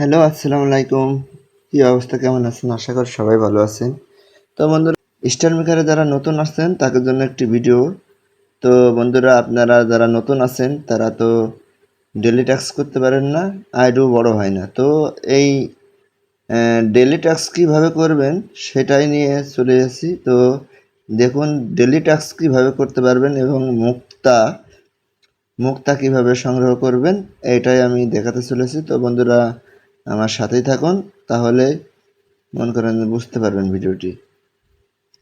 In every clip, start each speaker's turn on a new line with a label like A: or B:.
A: Hello, আসসালামু আলাইকুম। কি অবস্থা, কেমন আছেন? আশা করি সবাই ভালো আছেন। তো বন্ধুরা, স্টার মেকারে যারা নতুন আসছেন, তাদের জন্য একটি ভিডিও। তো বন্ধুরা, আপনারা যারা নতুন আছেন, তারা তো ডেলি ট্যাক্স করতে পারেন না আইডিও বড় হয় না। তো এই ডেলি ট্যাক্স কীভাবে করবেন, সেটাই নিয়ে চলে এসেছি। তো দেখুন ডেলি ট্যাক্স কীভাবে করতে পারবেন এবং মুক্তা মুক্তা কীভাবে সংগ্রহ করবেন, এটাই আমি দেখাতে চলেছি। তো বন্ধুরা আমার সাথেই থাকুন, তাহলে মনে করেন বুঝতে পারবেন ভিডিওটি।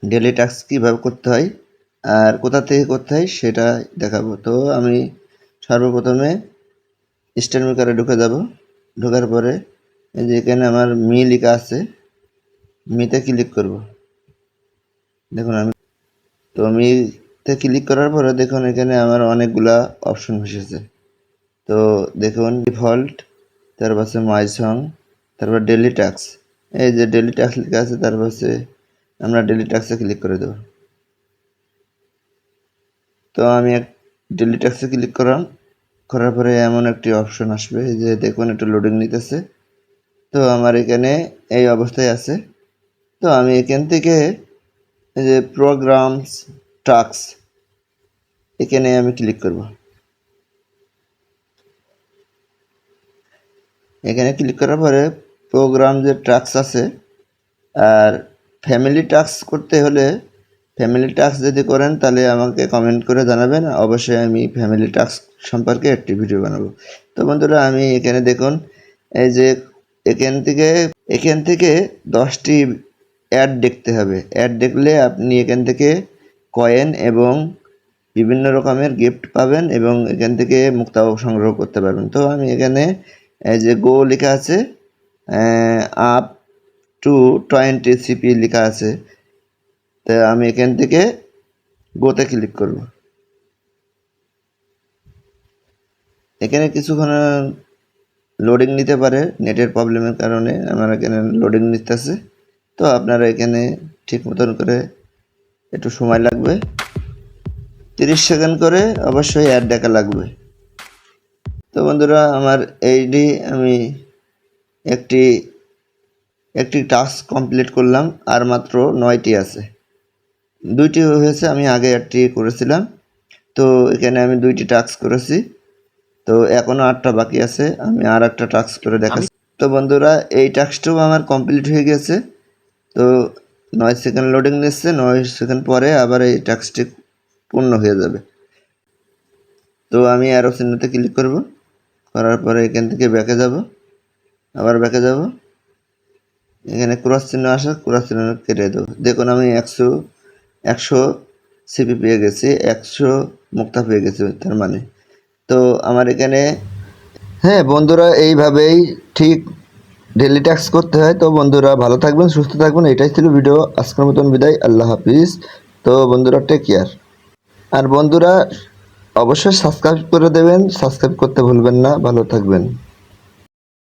A: ডেলি টাস্ক কীভাবে করতে হয় আর কোথা থেকে করতে হয় সেটা দেখাবো। তো আমি সর্বপ্রথমে স্টার মেকারে ঢুকে যাব। ঢোকার পরে এই যে এখানে আমার মি লেখা আছে, মিতে ক্লিক করব। দেখুন আমি, তো মিতে ক্লিক করার পরে দেখুন এখানে আমার অনেকগুলা অপশন এসেছে তো দেখুন ডিফল্ট তারপর আছে মাই সং তারপর ডেলি ট্যাক্স এই যে ডেলি ট্যাক্স লেখা আছে, তারপর হচ্ছে আমরা ডেলি ট্যাক্সে ক্লিক করে দেব। তো আমি এক ডেলি ট্যাক্সে ক্লিক করলাম, করার পরে এমন একটি অপশন আসবে যে দেখুন একটু লোডিং নিতেছে। তো আমার এখানে এই অবস্থায় আছে। তো আমি এখান থেকে যে প্রোগ্রামস টাক্স এখানে আমি ক্লিক করব। এখানে ক্লিক করার পরে প্রোগ্রাম যে টাস্ক আছে, আর ফ্যামিলি টাস্ক করতে হলে ফ্যামিলি টাস্ক যদি করেন, তাহলে আমাকে কমেন্ট করে জানাবেন। অবশ্যই আমি ফ্যামিলি টাস্ক সম্পর্কে একটি ভিডিও বানাবো। তো বন্ধুরা, আমি এখানে দেখুন, এই যে এখান থেকে এখান থেকে দশটি অ্যাড দেখতে হবে। অ্যাড দেখলে আপনি এখান থেকে কয়েন এবং বিভিন্ন রকমের গিফট পাবেন এবং এখান থেকে মুক্তাও সংগ্রহ করতে পারবেন। তো আমি এখানে এই যে গো লেখা আছে আপ টু টোয়েন্টি সিপি লেখা আছে। তো আমি এখান থেকে গোতে ক্লিক করব। এখানে কিছুক্ষণ লোডিং নিতে পারে, নেটের প্রবলেমের কারণে আমার এখানে লোডিং নিতেছে। তো আপনারা এখানে ঠিক মতন করে একটু সময় লাগবে। তিরিশ সেকেন্ড করে অবশ্যই অ্যাড দেখা লাগবে। তো বন্ধুরা আমার এইডি আমি একটি একটি টাস্ক কমপ্লিট করলাম আর মাত্র নয়টি আছে। দুইটি হয়েছে আমি আগে একটি করেছিলাম। তো এখানে আমি দুইটি টাস্ক করেছি। তো এখনও আটটা বাকি আছে আমি আর একটা টাস্ক করে দেখাচ্ছি। তো বন্ধুরা এই টাস্কটাও আমার কমপ্লিট হয়ে গেছে। তো নয় সেকেন্ড লোডিং নিচ্ছে নয় সেকেন্ড পরে আবার এই টাস্কটি পূর্ণ হয়ে যাবে। তো আমি অ্যারো চিহ্নতে ক্লিক করব। করার পরে এখান থেকে ব্যাকে যাব। আবার ব্যাকে যাব। এখানে ক্রস চিহ্ন আসে ক্রস চিহ্ন কেটে দেবো। দেখুন আমি একশো একশো সিপি পেয়ে গেছি, একশো মুক্তা পেয়ে গেছি তার মানে। তো আমার এখানে হ্যাঁ বন্ধুরা, এইভাবেই ঠিক ডেলি ট্যাক্স করতে হয়। তো বন্ধুরা, ভালো থাকবেন, সুস্থ থাকবেন। এটাই ছিল ভিডিও আজকের মতন বিদায়। আল্লাহ হাফিজ। তো বন্ধুরা টেক কেয়ার আর বন্ধুরা অবশ্যই সাবস্ক্রাইব করে দেবেন সাবস্ক্রাইব করতে ভুলবেন না ভালো থাকবেন।